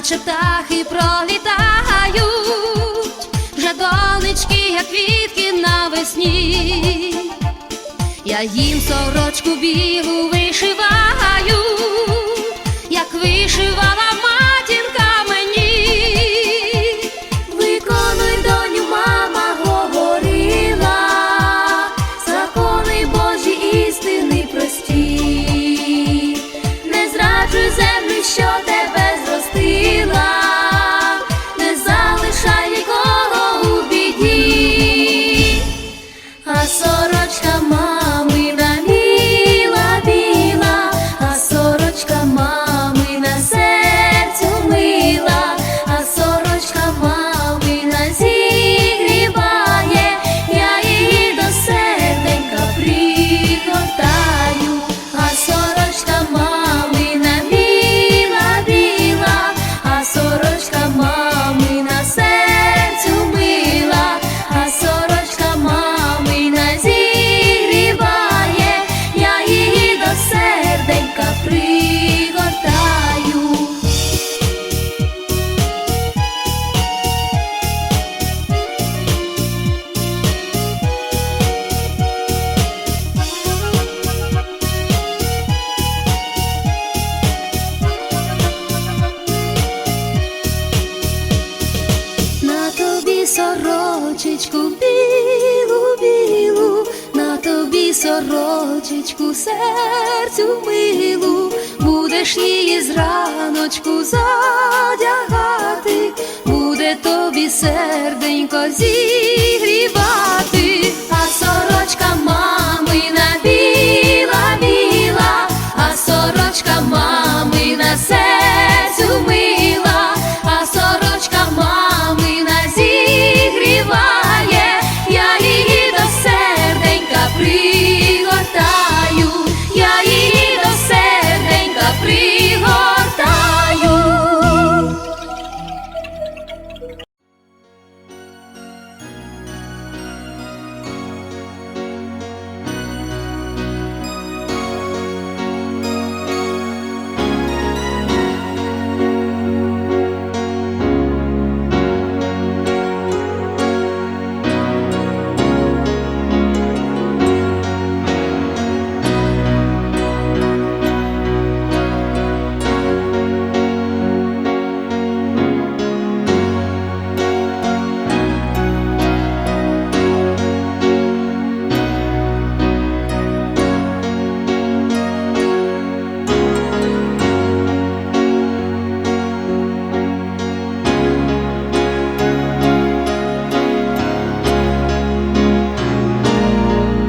Наче птахи пролітають, вже донечки, як квітки навесні. Я їм сорочку білу вишиваю, як вишивала сорочечку білу, білу, на тобі сорочечку серцю милу, будеш її зраночку задягати, буде тобі серденько зігрівати.